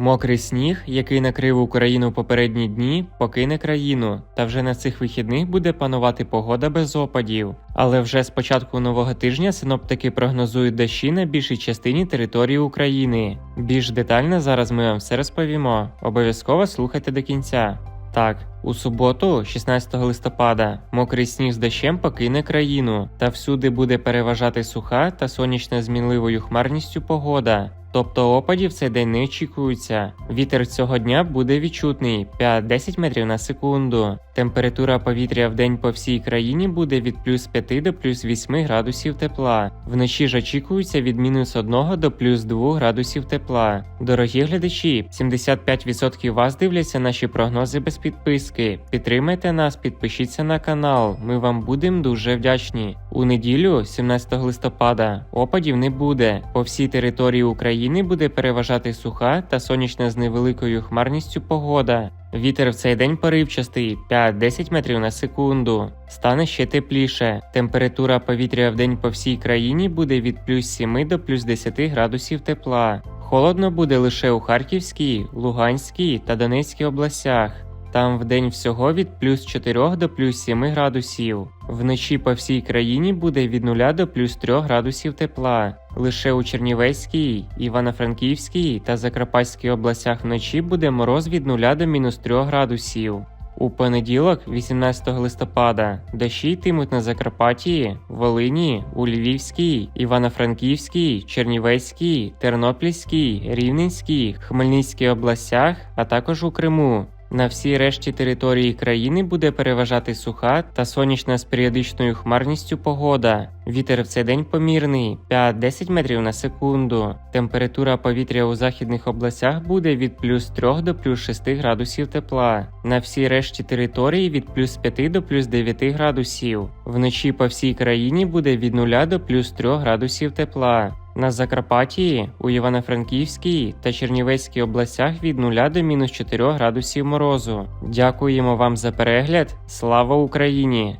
Мокрий сніг, який накрив Україну попередні дні, покине країну, та вже на цих вихідних буде панувати погода без опадів. Але вже з початку нового тижня синоптики прогнозують дощі на більшій частині території України. Більш детально зараз ми вам все розповімо. Обов'язково слухайте до кінця. Так, у суботу, 16 листопада, мокрий сніг з дощем покине країну, та всюди буде переважати суха та сонячна змінливою хмарністю погода. Тобто опадів цей день не очікується. Вітер цього дня буде відчутний 5-10 метрів на секунду. Температура повітря в день по всій країні буде від плюс 5 до плюс 8 градусів тепла. Вночі ж очікується від мінус 1 до плюс 2 градусів тепла. Дорогі глядачі, 75% вас дивляться наші прогнози без підписки. Підтримайте нас, підпишіться на канал. Ми вам будемо дуже вдячні. У неділю, 17 листопада, опадів не буде. По всій території України буде переважати суха та сонячна з невеликою хмарністю погода. Вітер в цей день поривчастий 5-10 метрів на секунду. Стане ще тепліше. Температура повітря в день по всій країні буде від плюс 7 до плюс 10 градусів тепла. Холодно буде лише у Харківській, Луганській та Донецькій областях. Там вдень всього від плюс 4 до плюс 7 градусів. Вночі по всій країні буде від 0 до плюс 3 градусів тепла. Лише у Чернівецькій, Івано-Франківській та Закарпатській областях вночі буде мороз від 0 до мінус 3 градусів. У понеділок, 18 листопада, дощі йтимуть на Закарпатті, Волині, у Львівській, Івано-Франківській, Чернівецькій, Тернопільській, Рівненській, Хмельницькій областях, а також у Криму. На всій решті території країни буде переважати суха та сонячна з періодичною хмарністю погода. Вітер в цей день помірний 5-10 метрів на секунду. Температура повітря у західних областях буде від плюс 3 до плюс 6 градусів тепла. На всій решті території від плюс 5 до плюс 9 градусів. Вночі по всій країні буде від 0 до плюс 3 градусів тепла. На Закарпатті, у Івано-Франківській та Чернівецькій областях від 0 до мінус 4 градусів морозу. Дякуємо вам за перегляд. Слава Україні!